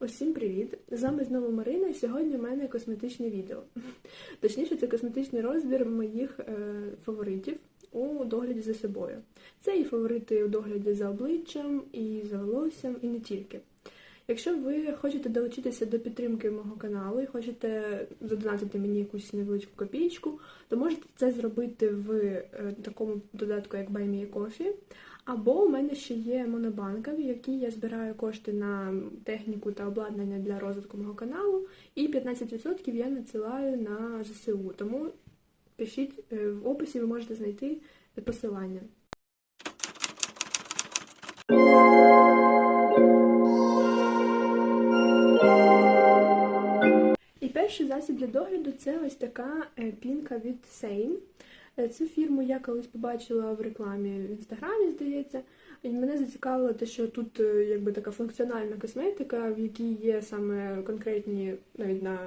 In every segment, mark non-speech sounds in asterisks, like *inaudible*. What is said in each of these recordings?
Усім привіт! З вами знову Марина, і сьогодні в мене косметичне відео. *laughs* Точніше, це косметичний розбір моїх е, фаворитів у догляді за собою. Це і фаворити у догляді за обличчям, і за волоссям, і не тільки. Якщо ви хочете долучитися до підтримки мого каналу і хочете задонатити мені якусь невеличку копійку, то можете це зробити в е, такому додатку, як Buy Me a Coffee. Або у мене ще є монобанка, в якій я збираю кошти на техніку та обладнання для розвитку мого каналу, і 15% я надсилаю на ЗСУ. Тому пишіть е, в описі, ви можете знайти посилання. Перший засіб для догляду це ось така е, пінка від Sane. Е, Цю фірму я колись побачила в рекламі в інстаграмі, здається. І мене зацікавило те, що тут е, якби така функціональна косметика, в якій є саме конкретні, навіть на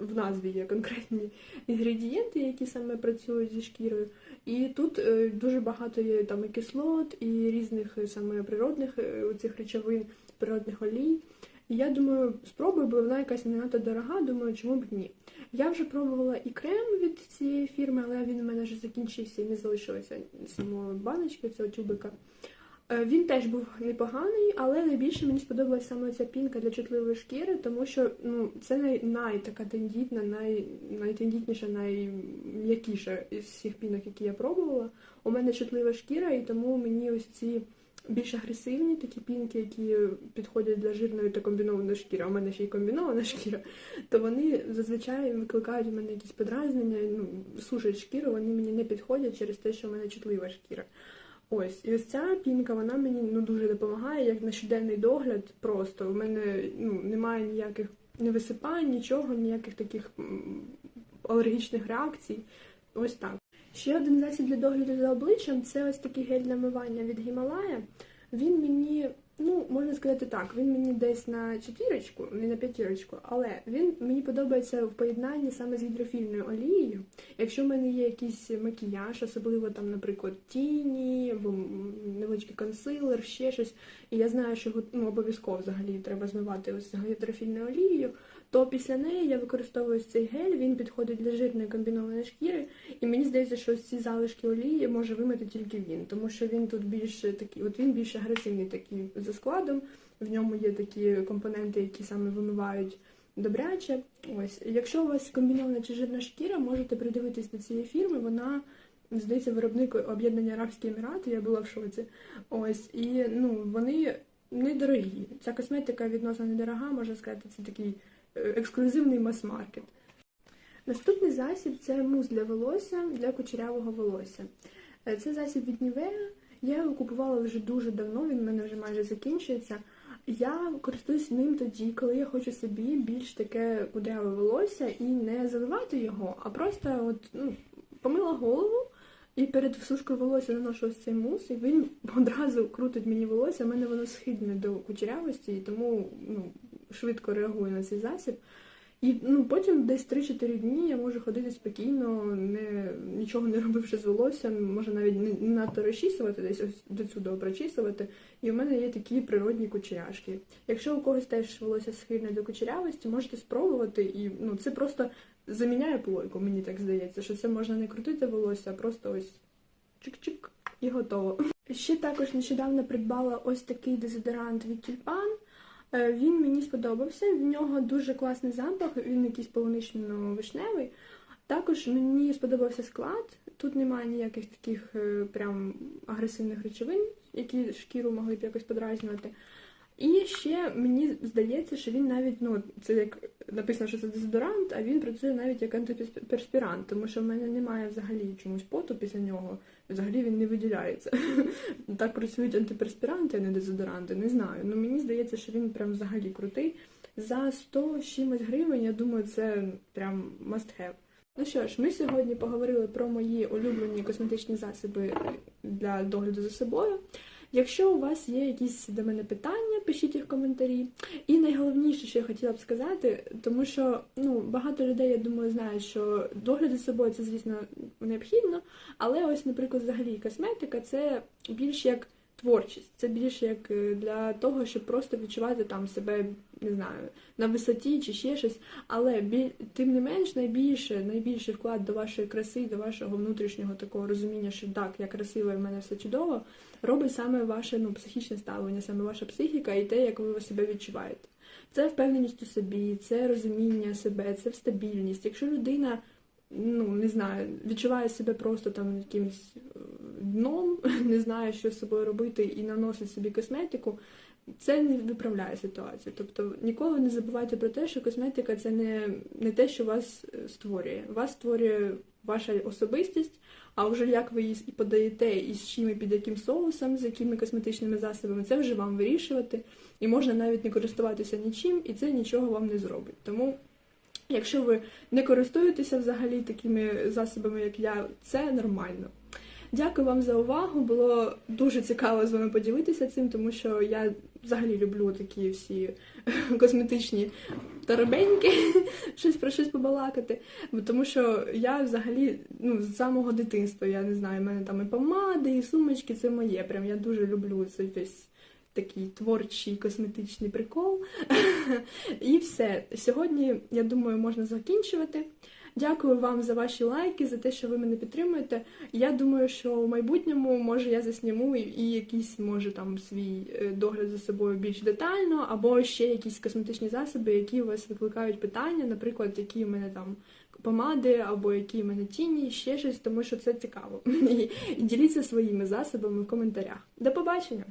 в назві є конкретні інгредієнти, які саме працюють зі шкірою. І тут дуже багато є там і кислот, і різних саме природних цих речовин, природних олій. І я думаю, спробую, бо вона якась не надто дорога, думаю, чому б ні. Я вже пробувала і крем від цієї фірми, але він у мене вже закінчився і не залишилося самої баночки, цього тюбика. Е, Він теж був непоганий, але найбільше мені сподобалася саме ця пінка для чутливої шкіри, тому що ну, це най, най така тендітна, най, найтендітніша, найм'якіша із всіх пінок, які я пробувала. У мене чутлива шкіра, і тому мені ось ці більш агресивні такі пінки, які підходять для жирної та комбінованої шкіри, а у мене ще й комбінована шкіра, то вони зазвичай викликають у мене якісь подразнення, ну, сушать шкіру, вони мені не підходять через те, що в мене чутлива шкіра. Ось, і ось ця пінка, вона мені ну, дуже допомагає, як на щоденний догляд. Просто у мене ну, немає ніяких не висипань, нічого, ніяких таких алергічних реакцій. Ось так. Ще один засіб для догляду за обличчям це ось такий гель намивання від Гімалая. Він мені, ну можна сказати так, він мені десь на четвірочку, не на п'ятірочку, але він мені подобається в поєднанні саме з гідрофільною олією. Якщо в мене є якийсь макіяж, особливо там, наприклад, тіні або невеличкий консилер, ще щось, і я знаю, що ну, обов'язково взагалі треба змивати ось гідрофільною олією, то після неї я використовую цей гель, він підходить для жирної комбінованої шкіри, і мені здається, що ці залишки олії може вимити тільки він, тому що він тут більш такий, от він більш агресивний такий за складом. В ньому є такі компоненти, які саме вимивають добряче. Ось, якщо у вас комбінована чи жирна шкіра, можете придивитись до цієї фірми. Вона здається, виробник об'єднання Арабські Емірати, я була в шоці. Ось, і ну вони недорогі. Ця косметика відносно недорога, можна сказати, це такий е, ексклюзивний мас-маркет. Наступний засіб це мус для волосся, для кучерявого волосся. Е, Це засіб від Nivea. Я його купувала вже дуже давно, він в мене вже майже закінчується. Я користуюсь ним тоді, коли я хочу собі більш таке кудряве волосся і не заливати його, а просто от, ну, помила голову і перед сушкою волосся наношу ось цей мус, і він *laughs* одразу крутить мені волосся, в мене воно схидне до кучерявості, і тому ну, швидко реагую на цей засіб. І ну, потім десь 3-4 дні я можу ходити спокійно, не, нічого не робивши з волоссям, може навіть не, надто розчісувати, десь ось до сюди прочісувати. І в мене є такі природні кучеряшки. Якщо у когось теж волосся схильне до кучерявості, можете спробувати, і ну, це просто заміняє плойку, мені так здається, що це можна не крутити волосся, а просто ось чик-чик і готово. Ще також нещодавно придбала ось такий дезодорант від тюльпан. Е, Він мені сподобався, в нього дуже класний запах, він якийсь полунично-вишневий. Також мені сподобався склад. Тут немає ніяких таких е, прям агресивних речовин, які шкіру могли б якось подразнювати. І ще мені здається, що він навіть, ну, це як написано, що це дезодорант, а він працює навіть як антиперспірант, тому що в мене немає взагалі чомусь поту після нього. Взагалі він не виділяється. *laughs* Так працюють антиперспіранти, а не дезодоранти, не знаю. Ну мені здається, що він прям взагалі крутий. За 100 чимось гривень, я думаю, це прям must have. Ну що ж, ми сьогодні поговорили про мої улюблені косметичні засоби для догляду за собою. Якщо у вас є якісь до мене питання, пишіть їх в коментарі. І найголовніше, що я хотіла б сказати, тому що ну, багато людей, я думаю, знають, що догляд за собою це, звісно, необхідно, але ось, наприклад, взагалі косметика це більш як творчість. Це більше як е, для того, щоб просто відчувати там себе, не знаю, на висоті чи ще щось. Але тим не менш, найбільше, найбільший вклад до вашої краси, до вашого внутрішнього такого розуміння, що так, я красива, і в мене все чудово, робить саме ваше ну, психічне ставлення, саме ваша психіка і те, як ви себе відчуваєте. Це впевненість у собі, це розуміння себе, це стабільність. Якщо людина ну не знаю, відчуває себе просто там якимось е, дном, *laughs* не знає, що з собою робити, і наносить собі косметику, це не виправляє ситуацію. Тобто ніколи не забувайте про те, що косметика це не, не те, що вас е, створює. Вас створює ваша особистість, а вже як ви її і подаєте, і з чим, і під яким соусом, з якими косметичними засобами, це вже вам вирішувати. І можна навіть не користуватися нічим, і це нічого вам не зробить. Тому Якщо ви не користуєтеся взагалі такими засобами, як я, це нормально. Дякую вам за увагу. Було дуже цікаво з вами поділитися цим, тому що я взагалі люблю такі всі *laughs* косметичні тарабеньки, *laughs* щось про щось побалакати. Тому що я взагалі ну, з самого дитинства, я не знаю, в мене там і помади, і сумочки це моє. Прям я дуже люблю цей весь такий творчий косметичний прикол. *laughs* І все. Сьогодні, я думаю, можна закінчувати. Дякую вам за ваші лайки, за те, що ви мене підтримуєте. Я думаю, що в майбутньому може я засніму і- якийсь може там свій е, догляд за собою більш детально, або ще якісь косметичні засоби, які у вас викликають питання, наприклад, які в мене там помади, або які в мене тіні, ще щось, тому що це цікаво. *laughs* І діліться своїми засобами в коментарях. До побачення!